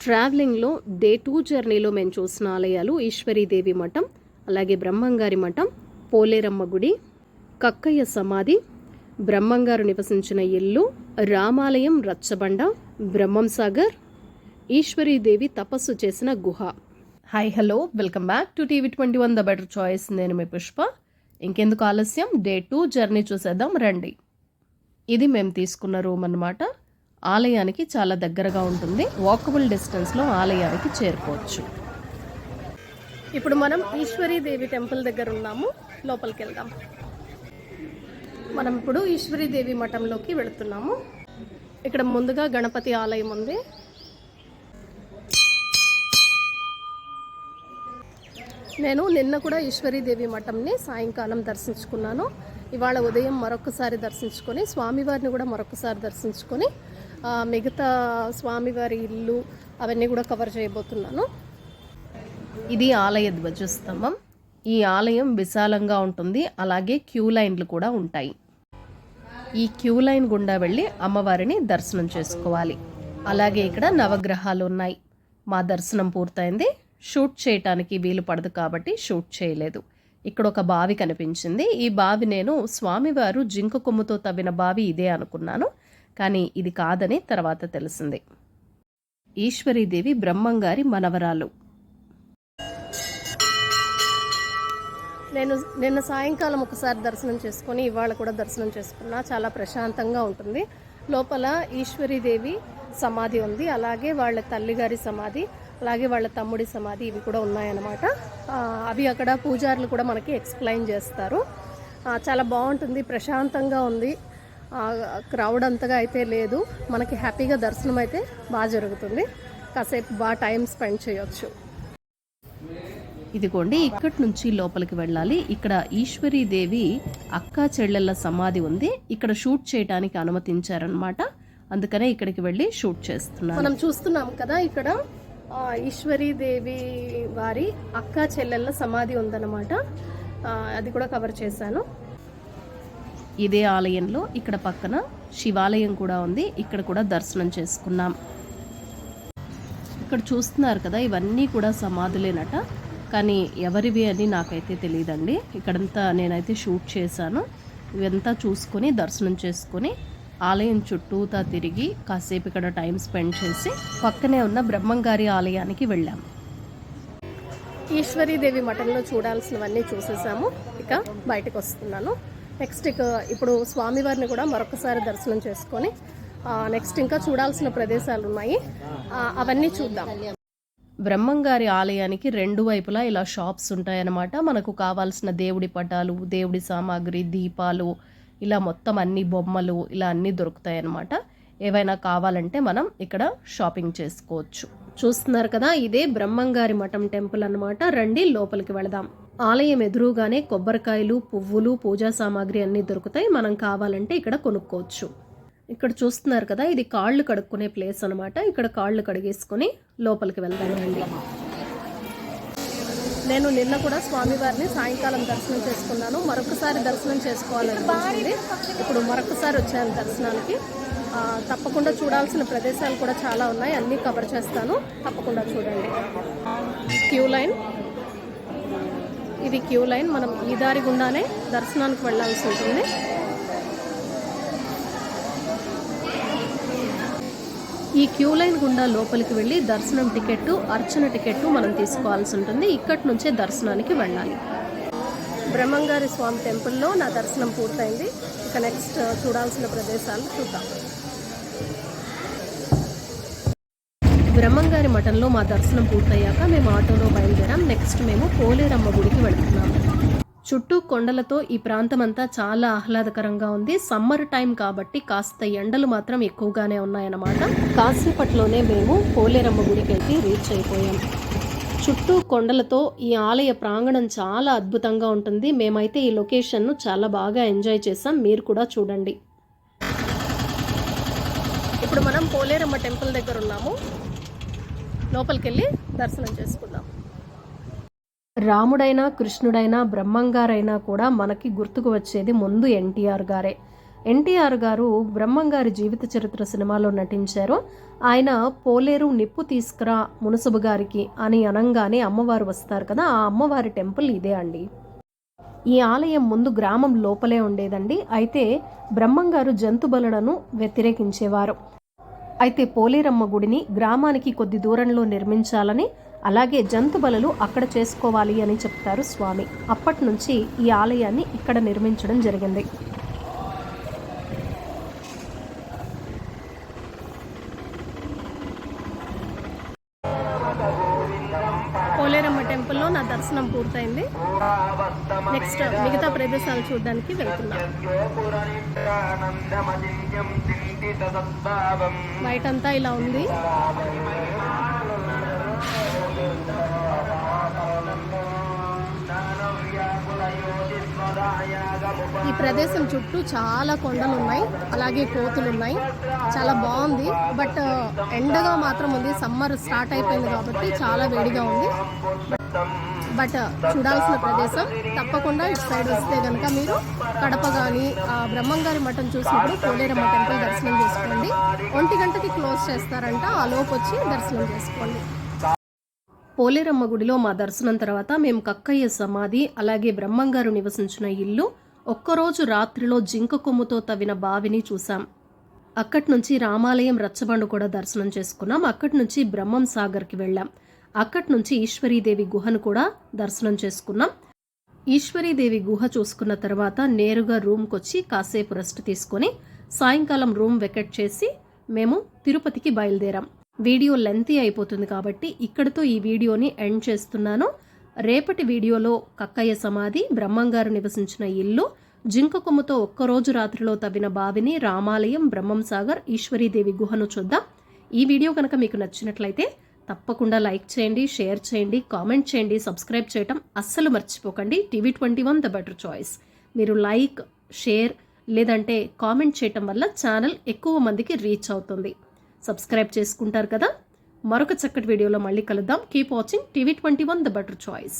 ట్రావెలింగ్లో day two జర్నీలో మేము చూసిన ఆలయాలు ఈశ్వరీదేవి మఠం అలాగే బ్రహ్మంగారి మఠం పోలేరమ్మ గుడి కక్కయ్య సమాధి బ్రహ్మంగారు నివసించిన ఇల్లు రామాలయం రచ్చబండ బ్రహ్మం సాగర్ ఈశ్వరీదేవి తపస్సు చేసిన గుహ. Hi hello welcome back to TV twenty one the better choice. నేను మీ పుష్ప. ఇంకెందుకు ఆలస్యం? డే టూ జర్నీ చూసేద్దాం రండి. ఇది మేము తీసుకున్న రూమ్ అన్నమాట. ఆలయానికి చాలా దగ్గరగా ఉంటుంది. వాకబుల్ డిస్టెన్స్లో ఆలయానికి చేరుకోవచ్చు. ఇప్పుడు మనం ఈశ్వరీదేవి టెంపుల్ దగ్గర ఉన్నాము. లోపలికి వెళ్దాం. మనం ఇప్పుడు ఈశ్వరీదేవి మఠంలోకి వెళుతున్నాము. ఇక్కడ ముందుగా గణపతి ఆలయం ఉంది. నేను నిన్న కూడా ఈశ్వరీదేవి మఠంని సాయంకాలం దర్శించుకున్నాను. ఇవాళ ఉదయం మరొకసారి దర్శించుకొని స్వామివారిని కూడా మరొకసారి దర్శించుకొని మిగతా స్వామివారి ఇల్లు అవన్నీ కూడా కవర్ చేయబోతున్నాను. ఇది ఆలయ ధ్వజస్తంభం. ఈ ఆలయం విశాలంగా ఉంటుంది. అలాగే క్యూ లైన్లు కూడా ఉంటాయి. ఈ క్యూ లైన్ గుండా వెళ్ళి అమ్మవారిని దర్శనం చేసుకోవాలి. అలాగే ఇక్కడ నవగ్రహాలు ఉన్నాయి. మా దర్శనం పూర్తయింది. షూట్ చేయటానికి వీలు పడదు కాబట్టి షూట్ చేయలేదు. ఇక్కడ ఒక బావి కనిపించింది. ఈ బావి నేను స్వామివారు జింక కొమ్ముతో తవ్విన బావి ఇదే అనుకున్నాను. కానీ ఇది కాదని తర్వాత తెలిసింది. ఈశ్వరీదేవి బ్రహ్మంగారి మనవరాలు. నేను నిన్న సాయంకాలం ఒకసారి దర్శనం చేసుకొని ఇవాళ కూడా దర్శనం చేసుకున్నా. చాలా ప్రశాంతంగా ఉంటుంది. లోపల ఈశ్వరీదేవి సమాధి ఉంది. అలాగే వాళ్ళ తల్లిగారి సమాధి. అలాగే వాళ్ళ తమ్ముడి సమాధి ఇవి కూడా ఉన్నాయన్నమాట. అవి అక్కడ పూజారులు కూడా మనకి ఎక్స్ప్లెయిన్ చేస్తారు. చాలా బాగుంటుంది ప్రశాంతంగా ఉంది. క్రౌడ్ అంతగా అయితే లేదు. మనకి హ్యాపీగా దర్శనం అయితే బాగా జరుగుతుంది. కాసేపు బాగా టైం స్పెండ్ చేయొచ్చు. ఇదిగోండి ఇక్కడి నుంచి లోపలికి వెళ్ళాలి. ఇక్కడ ఈశ్వరీదేవి అక్క చెల్లెళ్ళ సమాధి ఉంది. ఇక్కడ షూట్ చేయడానికి అనుమతించారనమాట అందుకనే ఇక్కడికి వెళ్ళి షూట్ చేస్తున్నాం మనం చూస్తున్నాం కదా ఇక్కడ. ఈశ్వరీదేవి వారి అక్క చెల్లెళ్ళ సమాధి ఉందన్నమాట. అది కూడా కవర్ చేశాను. ఇదే ఆలయంలో ఇక్కడ పక్కన శివాలయం కూడా ఉంది. ఇక్కడ కూడా దర్శనం చేసుకున్నాం. ఇక్కడ చూస్తున్నారు కదా ఇవన్నీ కూడా సమాధులేనట. కానీ ఎవరివి అని నాకైతే తెలియదండి. ఇక్కడంతా నేనైతే షూట్ చేశాను. ఇవంతా చూసుకొని దర్శనం చేసుకొని ఆలయం చుట్టూతా తిరిగి కాసేపు ఇక్కడ టైం స్పెండ్ చేసి పక్కనే ఉన్న బ్రహ్మంగారి ఆలయానికి వెళ్ళాం. ఈశ్వరీదేవి మఠంలో చూడాల్సినవన్నీ చూసేసాము. ఇక బయటకు వస్తున్నాను. నెక్స్ట్ ఇక ఇప్పుడు స్వామివారిని కూడా మరొకసారి దర్శనం చేసుకొని నెక్స్ట్ ఇంకా చూడాల్సిన ప్రదేశాలు ఉన్నాయి అవన్నీ చూద్దాం. బ్రహ్మంగారి ఆలయానికి రెండు వైపులా ఇలా షాప్స్ ఉంటాయన్నమాట. మనకు కావాల్సిన దేవుడి పటాలు దేవుడి సామాగ్రి దీపాలు ఇలా మొత్తం అన్ని బొమ్మలు ఇలా అన్నీ దొరుకుతాయి అన్నమాట ఏవైనా కావాలంటే మనం ఇక్కడ షాపింగ్ చేసుకోవచ్చు. చూస్తున్నారు కదా ఇదే బ్రహ్మంగారి మఠం టెంపుల్ అన్నమాట. రండి లోపలికి వెళదాం. ఆలయం ఎదురుగానే కొబ్బరికాయలు పువ్వులు పూజా సామాగ్రి అన్నీ దొరుకుతాయి. మనం కావాలంటే ఇక్కడ కొనుక్కోవచ్చు. ఇక్కడ చూస్తున్నారు కదా ఇది కాళ్ళు కడుక్కునే ప్లేస్ అన్నమాట. ఇక్కడ కాళ్ళు కడిగేసుకొని లోపలికి వెళ్దాం రండి. నేను నిన్న కూడా స్వామివారిని సాయంకాలం దర్శనం చేసుకున్నాను. మరొకసారి దర్శనం చేసుకోవాలనిపించింది. ఇప్పుడు మరొకసారి వచ్చాను దర్శనానికి. తప్పకుండా చూడాల్సిన ప్రదేశాలు కూడా చాలా ఉన్నాయి. అన్నీ కవర్ చేస్తాను. తప్పకుండా చూడండి. Queue line. ఇది క్యూ లైన్. మనం ఈ దారి గుండానే దర్శనానికి వెళ్ళాల్సి ఉంటుంది. ఈ క్యూ లైన్ గుండా లోపలికి వెళ్ళి దర్శనం టికెట్ అర్చన టికెట్ మనం తీసుకోవాల్సి ఉంటుంది. ఇక్కడి నుంచే దర్శనానికి వెళ్ళాలి. బ్రహ్మంగారి స్వామి టెంపుల్లో నా దర్శనం పూర్తయింది. ఇక నెక్స్ట్ చూడాల్సిన ప్రదేశాలు చూద్దాం. బ్రహ్మంగారి మఠంలో మా దర్శనం పూర్తయ్యాక మేము ఆటోలో బయలుదేరాం. నెక్స్ట్ మేము పోలేరమ్మ గుడికి వెళుతున్నాము చుట్టూ కొండలతో ఈ ప్రాంతం అంతా చాలా ఆహ్లాదకరంగా ఉంది. సమ్మర్ టైం కాబట్టి కాస్త ఎండలు మాత్రం ఎక్కువగానే ఉన్నాయన్నమాట. కాసేపట్లోనే మేము పోలేరమ్మ గుడికి వెళ్ళి రీచ్ అయిపోయాం. చుట్టూ కొండలతో ఈ ఆలయ ప్రాంగణం చాలా అద్భుతంగా ఉంటుంది. మేమైతే ఈ లొకేషన్ను చాలా బాగా ఎంజాయ్ చేసాం మీరు కూడా చూడండి. ఇప్పుడు మనం పోలేరమ్మ టెంపుల్ దగ్గర ఉన్నాము. లోపలికి వెళ్ళి దర్శనం చేసుకుందాం. రాముడైనా కృష్ణుడైనా బ్రహ్మంగారైనా కూడా మనకి గుర్తుకు వచ్చేది ముందు ఎన్టీఆర్ గారే. ఎన్టీఆర్ గారు బ్రహ్మంగారి జీవిత చరిత్ర సినిమాలో నటించారు. ఆయన పోలేరు నిప్పు తీసుకురా మునసబు గారికి అని అనగానే అమ్మవారు వస్తారు కదా ఆ అమ్మవారి టెంపుల్ ఇదే అండి. ఈ ఆలయం ముందు గ్రామం లోపలే ఉండేదండి. అయితే బ్రహ్మంగారు జంతు బలులను వ్యతిరేకించేవారు. అయితే పోలేరమ్మ గుడిని గ్రామానికి కొద్ది దూరంలో నిర్మించాలని అలాగే జంతుబలలు అక్కడ చేసుకోవాలి అని చెప్తారు స్వామి. అప్పటి నుంచి ఈ ఆలయాన్ని ఇక్కడ నిర్మించడం జరిగింది. పోలేరమ్మ టెంపుల్లో నా దర్శనం పూర్తయింది. నెక్స్ట్ మిగతా ప్రదేశాలు చూడడానికి వెళ్తున్నాం. బయటంతా ఇలా ఉంది. ఈ ప్రదేశం చుట్టూ చాలా కొండలు ఉన్నాయి అలాగే కోతులు ఉన్నాయి చాలా బాగుంది. బట్ ఎండగా మాత్రం ఉంది. సమ్మర్ స్టార్ట్ అయిపోయింది కాబట్టి చాలా వేడిగా ఉంది. బట్ చూడాల్సిన ప్రదేశం తప్పకుండా ఇటు సైడ్ వస్తే కనుక మీరు కడప కానీ బ్రహ్మంగారి మఠం చూసినప్పుడు కోడేరమ్మ టెంపుల్ దర్శనం చేసుకోండి. ఒంటి గంటకి క్లోజ్ చేస్తారంట. ఆ లోపు వచ్చి దర్శనం చేసుకోండి. పోలేరమ్మ గుడిలో మా దర్శనం తర్వాత మేము కక్కయ్య సమాధి అలాగే బ్రహ్మంగారు నివసించిన ఇల్లు ఒక్కరోజు రాత్రిలో జింక కొమ్ముతో తవ్విన బావిని చూసాం అక్కడి నుంచి రామాలయం రచ్చబండు కూడా దర్శనం చేసుకున్నాం. అక్కడి నుంచి బ్రహ్మం సాగర్కి వెళ్ళాం. అక్కడి నుంచి ఈశ్వరీదేవి గుహను కూడా దర్శనం చేసుకున్నాం. ఈశ్వరీదేవి గుహ చూసుకున్న తర్వాత నేరుగా రూమ్కి వచ్చి కాసేపు రెస్ట్ తీసుకొని సాయంకాలం రూమ్ వెకెట్ చేసి మేము తిరుపతికి బయలుదేరాం. వీడియో లెంతీ అయిపోతుంది కాబట్టి ఇక్కడితో ఈ వీడియోని ఎండ్ చేస్తున్నాను. రేపటి వీడియోలో కక్కయ్య సమాధి బ్రహ్మంగారు నివసించిన ఇల్లు జింక కొమ్ముతో ఒక్కరోజు రాత్రిలో తవ్విన బావిని రామాలయం బ్రహ్మం సాగర్ ఈశ్వరీదేవి గుహను చూద్దాం. ఈ వీడియో కనుక మీకు నచ్చినట్లయితే తప్పకుండా లైక్ చేయండి షేర్ చేయండి కామెంట్ చేయండి సబ్స్క్రైబ్ చేయటం అస్సలు మర్చిపోకండి. TV twenty one the better choice. మీరు లైక్ షేర్ లేదంటే కామెంట్ చేయటం వల్ల ఛానల్ ఎక్కువ మందికి రీచ్ అవుతుంది. సబ్స్క్రైబ్ చేసుకుంటారు కదా? మరొక చక్కటి వీడియోలో మళ్ళీ కలుద్దాం. Keep watching TV twenty one the better choice